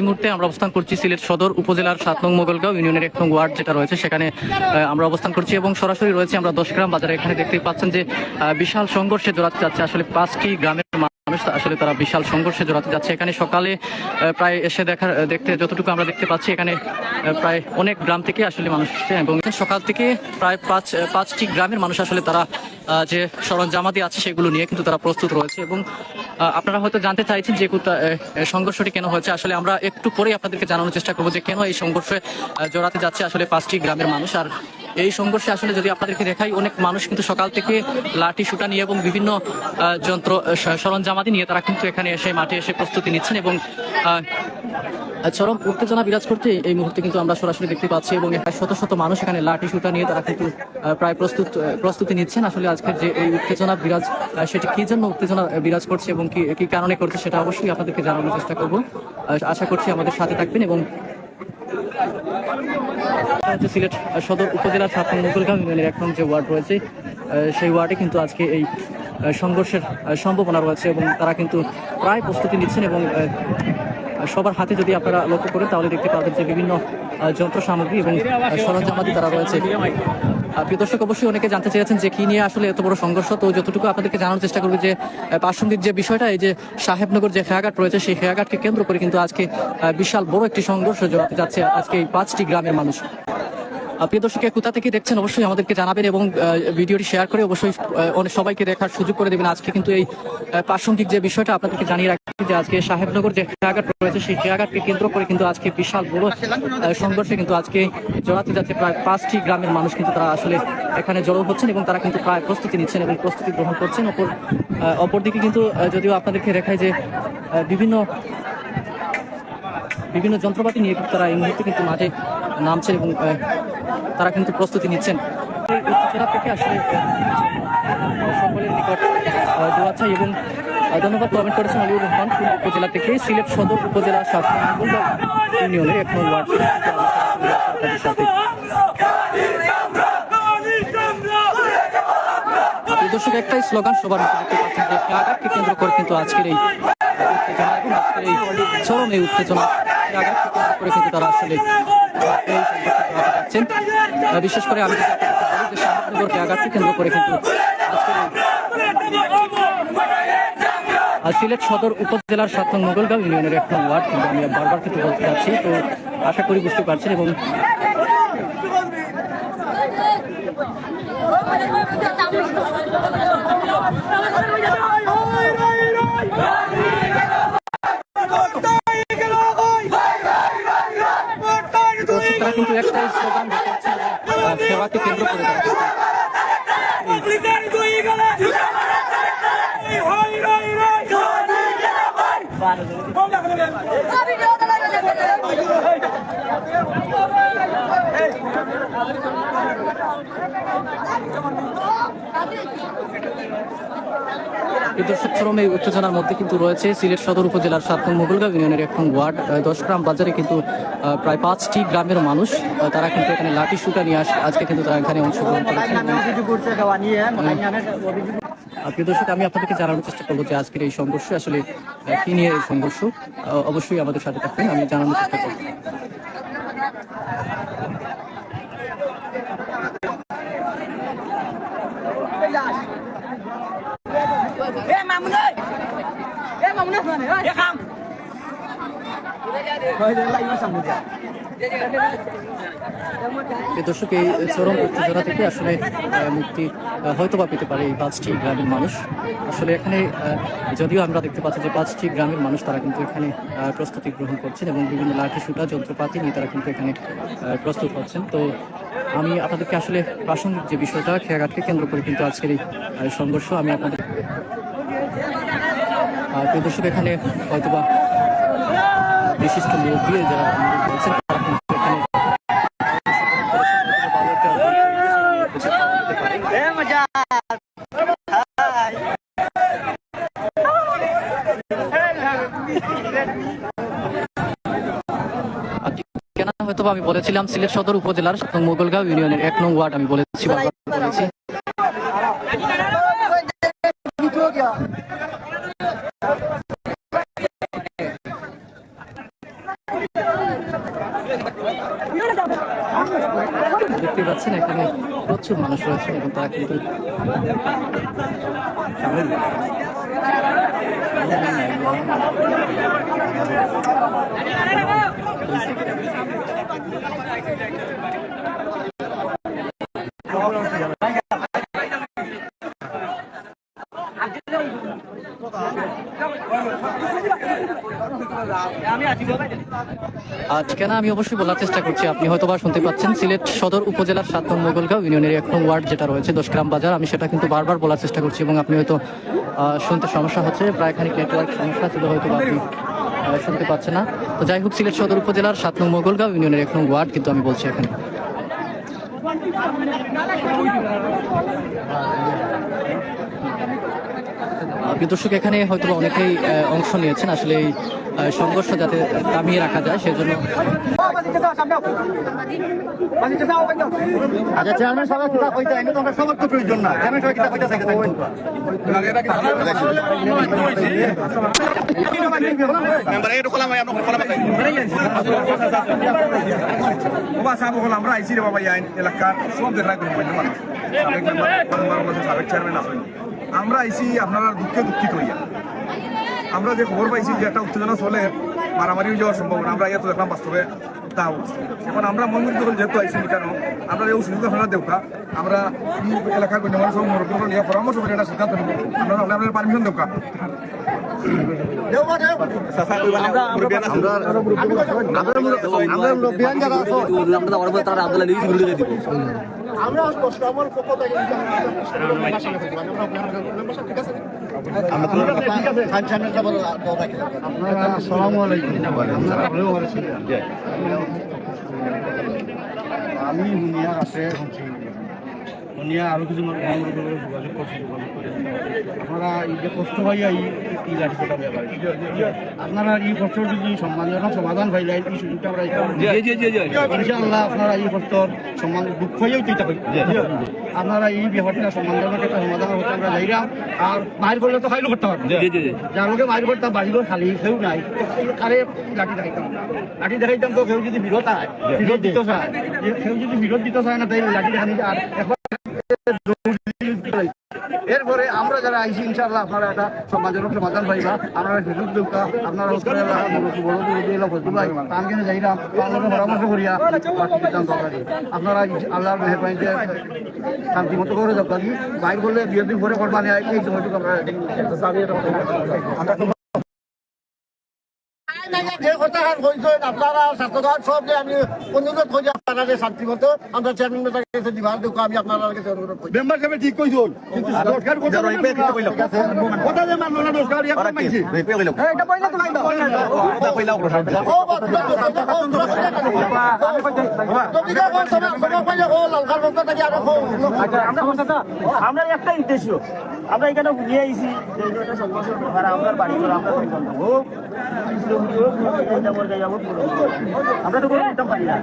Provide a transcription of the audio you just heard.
এই মুহূর্তে আমরা অবস্থান করছি সিলেট সদর উপজেলার সাত নং মোগলগাঁও ইউনিয়নের এক নং ওয়ার্ড যেটা রয়েছে। সেখানে আমরা অবস্থান করছি এবং সরাসরি রয়েছে আমরা দশ গ্রাম বাজারে। এখানে দেখতেই পাচ্ছেন যে বিশাল সংঘর্ষে জড়াতে যাচ্ছে। আসলে পাঁচটি গ্রামের মানুষ আসলে তারা বিশাল সংঘর্ষে জড়াতে যাচ্ছে। এখানে সকালে প্রায় এসে দেখার দেখতে যতটুকু আমরা দেখতে পাচ্ছি, এখানে প্রায় অনেক গ্রাম থেকে আসলে মানুষ এবং সকাল থেকে প্রায় পাঁচ পাঁচটি গ্রামের মানুষ আসলে তারা যে সরঞ্জামাদি আছে সেগুলো নিয়ে কিন্তু তারা প্রস্তুত রয়েছে এবং আপনারা হয়তো জানতে চাইছেন যে সংঘর্ষটি কেন হয়েছে। আসলে আমরা একটু পরে আপনাদেরকে জানানোর চেষ্টা করব যে কেন এই সংঘর্ষে জড়াতে যাচ্ছে আসলে পাঁচটি গ্রামের মানুষ। আর এই সংঘর্ষে আসলে যদি আপনাদেরকে দেখাই, অনেক মানুষ কিন্তু সকাল থেকে লাঠি সুটা নিয়ে এবং বিভিন্ন যন্ত্র সরঞ্জামাদি নিয়ে তারা কিন্তু এখানে এসে মাঠে এসে প্রস্তুতি নিচ্ছেন এবং চরম উত্তেজনা বিরাজ করতে এই মুহূর্তে কিন্তু আমরা সরাসরি দেখতে পাচ্ছি এবং শত শত মানুষ এখানে লাঠি সুটা নিয়ে তারা কিন্তু প্রায় প্রস্তুত প্রস্তুতি নিচ্ছেন। আসলে আজকের যে এই উত্তেজনা বিরাজ সেটি কি জন্য উত্তেজনা বিরাজ করছে এবং কি কি কারণে করছে সেটা অবশ্যই আপনাদেরকে জানানোর চেষ্টা করব। আশা করছি আমাদের সাথে থাকবেন এবং হচ্ছে সিলেট সদর উপজেলার সাত নং মুকুলগাঁও ইউনিয়নের এক যে ওয়ার্ড রয়েছে সেই ওয়ার্ডে কিন্তু আজকে এই সংঘর্ষের সম্ভাবনা রয়েছে এবং তারা কিন্তু প্রায় প্রস্তুতি নিচ্ছেন এবং সবার হাতে যদি আপনারা লক্ষ্য করেন, তাহলে দেখতে পাবেন যে বিভিন্ন যন্ত্র সামগ্রী এবং সরঞ্জামাদি তারা রয়েছে। প্রিয় দর্শক, অবশ্যই অনেকে জানতে চেয়েছেন যে কি নিয়ে আসলে এত বড় সংঘর্ষ। তো যতটুকু আপনাদেরকে জানার চেষ্টা করব যে প্রাসঙ্গিক যে বিষয়টা, এই যে সাহেবনগর যে খেয়াঘাট রয়েছে, সেই খেয়াঘাটকে কেন্দ্র করে কিন্তু আজকে বিশাল বড় একটি সংঘর্ষ যাচ্ছে আজকে এই পাঁচটি গ্রামের মানুষ। প্রিয় দর্শক কোথা থেকে দেখছেন অবশ্যই আমাদেরকে জানাবেন এবং ভিডিওটি শেয়ার করে অবশ্যই অনেক সবাইকে দেখার সুযোগ করে দেবেন। আজকে কিন্তু এই প্রাসঙ্গিক যে বিষয়টা আপনাদেরকে জানিয়ে রাখি যে আজকে সাহেবনগর যে খেয়াঘাট রয়েছে, সেই খেয়াঘাটকে কেন্দ্র করে কিন্তু আজকে বিশাল বড় সংঘর্ষে কিন্তু আজকে জড়াতে যাচ্ছে প্রায় পাঁচটি গ্রামের মানুষ কিন্তু তারা আসলে এখানে জড়ো হচ্ছেন এবং তারা কিন্তু প্রায় প্রস্তুতি নিচ্ছেন এবং প্রস্তুতি গ্রহণ করছেন। অপর অপরদিকে কিন্তু যদিও আপনাদেরকে দেখায় যে বিভিন্ন বিভিন্ন যন্ত্রপাতি নিয়ে তারা এই মুহূর্তে কিন্তু মাঠে নামছেন এবং তারা কিন্তু প্রস্তুতি নিচ্ছেন। থেকে আসলে এবং ধন্যবাদ কমেন্ট করেছেন আলিউর রহমান উপজেলা থেকে। সিলেট সদর উপজেলা ইউনিয়নের এক নম্বর দর্শক, একটাই স্লোগান, সবার কেন্দ্র করে কিন্তু আজকের এই উত্তেজনা এবং আজকের এই চরম এই উত্তেজনা কেন্দ্র করে কিন্তু তারা আসলে আহ, বিশেষ করে আমি শাহনগরকে আঘাতকে কেন্দ্র করে কিন্তু সিলেট সদর উপজেলার সাত মোগলগাঁও ইউনিয়নের এক নং ওয়ার্ড কিন্তু আমি বারবার কিন্তু বলতে যাচ্ছি তো আশা করি বুঝতে পারছেন এবং একটাই স্লোগান সেবাকে কেন্দ্র করে এই দর্শক চরম এই উত্তেজনার মধ্যে কিন্তু রয়েছে সিলেট সদর উপজেলার সাত মোগলগাঁও ইউনিয়নের এক নং ওয়ার্ড দশ গ্রাম বাজারে কিন্তু প্রায় পাঁচটি গ্রামের মানুষ তারা কিন্তু এখানে লাঠি সুটা নিয়ে আসে, আজকে কিন্তু তারা এখানে অংশগ্রহণ করেছেন। আর প্রিয় দর্শক আমি আপনাদেরকে জানানোর চেষ্টা করব যে আজকের এই সংঘর্ষ আসলে কি নিয়ে এই সংঘর্ষ? অবশ্যই আমাদের সাথে থাকবেন আমি জানানোর চেষ্টা করব। দর্শক, এই চরম উত্তেজনা থেকে আসলে মুক্তি হয়তো বা পেতে পারে এই পাঁচটি গ্রামের মানুষ। আসলে এখানে যদিও আমরা দেখতে পাচ্ছি যে পাঁচটি গ্রামের মানুষ তারা কিন্তু এখানে প্রস্তুতি গ্রহণ করছেন এবং বিভিন্ন লাঠি সুটা যন্ত্রপাতি নিয়ে তারা কিন্তু এখানে প্রস্তুত হচ্ছেন। তো আমি আপনাদেরকে আসলে প্রাসঙ্গিক যে বিষয়টা, খেয়াঘাটকে কেন্দ্র করে কিন্তু আজকের এই সংঘর্ষ আমি আপনাদের দর্শক, এখানে হয়তোবা বিশিষ্ট লোক দিয়ে যারা হয়তো আমি বলেছিলাম সিলেট সদর উপজেলার মোগলগাঁও ইউনিয়নের এক নং ওয়ার্ড আমি বলেছি বলেছি। দেখতে পাচ্ছেন এখানে প্রচুর মানুষ রয়েছে এবং তারা কিন্তু আর ঠিকানা আমি অবশ্যই বলার চেষ্টা করছি। আপনি হয়তো বা শুনতে পাচ্ছেন, সিলেট সদর উপজেলার সাত নং মোগলগাঁও ইউনিয়নের এক নং ওয়ার্ড যেটা রয়েছে দশগ্রাম বাজার। আমি সেটা কিন্তু বারবার বলার চেষ্টা করছি এবং আপনি হয়তো শুনতে সমস্যা হচ্ছে প্রায় খানিক নেটওয়ার্ক সমস্যা ছিল, হয়তো আপনি শুনতে পাচ্ছে না। তো যাই হোক, সিলেট সদর উপজেলার সাত নং মোগলগাঁও ইউনিয়নের এক নং ওয়ার্ড কিন্তু আমি বলছি এখানে। প্রিয় দর্শক এখানে হয়তো অনেকেই অংশ নিয়েছেন। আসলে এই সংঘর্ষ যাতে থামিয়ে রাখা যায় সেজন্য আচ্ছা চেয়ারম্যান সাহেব সবার তো প্রয়োজন না চেয়ারম্যান সাহেব থাকে আমরা আইসি রে বাবা এলাকার সব দেখা মানে সাবেক মেম্বার সাবেক চেয়ারম্যান আছেন আমরা আইসি আপনারা দুঃখে দুঃখিত হইয়া আমরা যে খবর পাইছি যে একটা উত্তেজনা চলে মারামারি হয়ে যাওয়ার সম্ভাবনা আমরা ইয়া তো দেখলাম বাস্তবে তাও এখন আমরা মন্দির যখন যেহেতু আইসি কেন আমরা এই সুযোগ আপনারা দেউকা আমরা এলাকার গণ্যমান্য সব মুরব্বী নিয়ে পরামর্শ করে একটা সিদ্ধান্ত নেব আপনারা আপনাদের পারমিশন দেউকা আমরা লোকবিয়ান যারা আছো আমরা কষ্ট আমার পক্ষ থেকে আমরা তো ঠিক আছে খান চেয়ারম্যান সাহেব আপনারা আসসালামু আলাইকুম আপনারা ভালো আছেন আমি হুনিয়ার আছে? হুনিয়া আরও কিছু মানুষ যোগাযোগ করছি যোগাযোগ করে আপনারা এই যে কষ্ট পাইয়া এই আপনারা এই কষ্টর যদি সম্মানজনক সমাধান পাইলে এই সুযোগটা আমরা ইনশাআল্লাহ আপনারা এই কষ্টর সম্মান দুঃখ হয়েও চিন্তা করি আপনারা এই ব্যাপারটা সম্মানজনক একটা সমাধান হতে আমরা যাইরাম। আর বাইর করলে তো খাইলো করতে পারব যার লোকে বাইর করতাম বাড়িঘর খালি কেউ নাই। কারে লাঠি দেখাইতাম? লাঠি দেখাইতাম তো কেউ যদি বিরত আয় বিরত দিতে চায়। কেউ যদি বিরত দিতে চায় না তাই লাঠি দেখানি আর একবার এরপরে আমরা যারা আইসি ইনশাআল্লাহ আপনারা একটা সমাজের সমাধান পাইবা। আপনারা সুযোগ দুঃখা আপনারা যাইরা আপনারা পরামর্শ করিয়া আপনারা আল্লাহর মেহরবানিতে শান্তি মতো করে যাব বাইর করলে বিয়ের দিন পরে করবানি এই সময়টুকু আমরা যে কথা আর কইছেন আপনারা স্বাস্থ্যগান সব যে আমি অনুরোধ করি আপনারা যে শান্তি মতো। আমরা চেয়ারম্যান কাছে দিবার দেখো আমি আপনারা কাছে অনুরোধ করি। মেম্বার সাহেব ঠিক কইছুন দরকার কথা কথা যে মানলো না দরকার ইয়া মাইছি। এটা পয়লা তো মাইলো কথা পয়লা ও বাবা আমরা কথা আমরা একটা উদ্দেশ্য। আমরা এখানে নিয়ে আইছি যে এটা একটা আর আমরা বাড়ি করে আমরা ও আমরা তো কোনো নিতাম পারি না।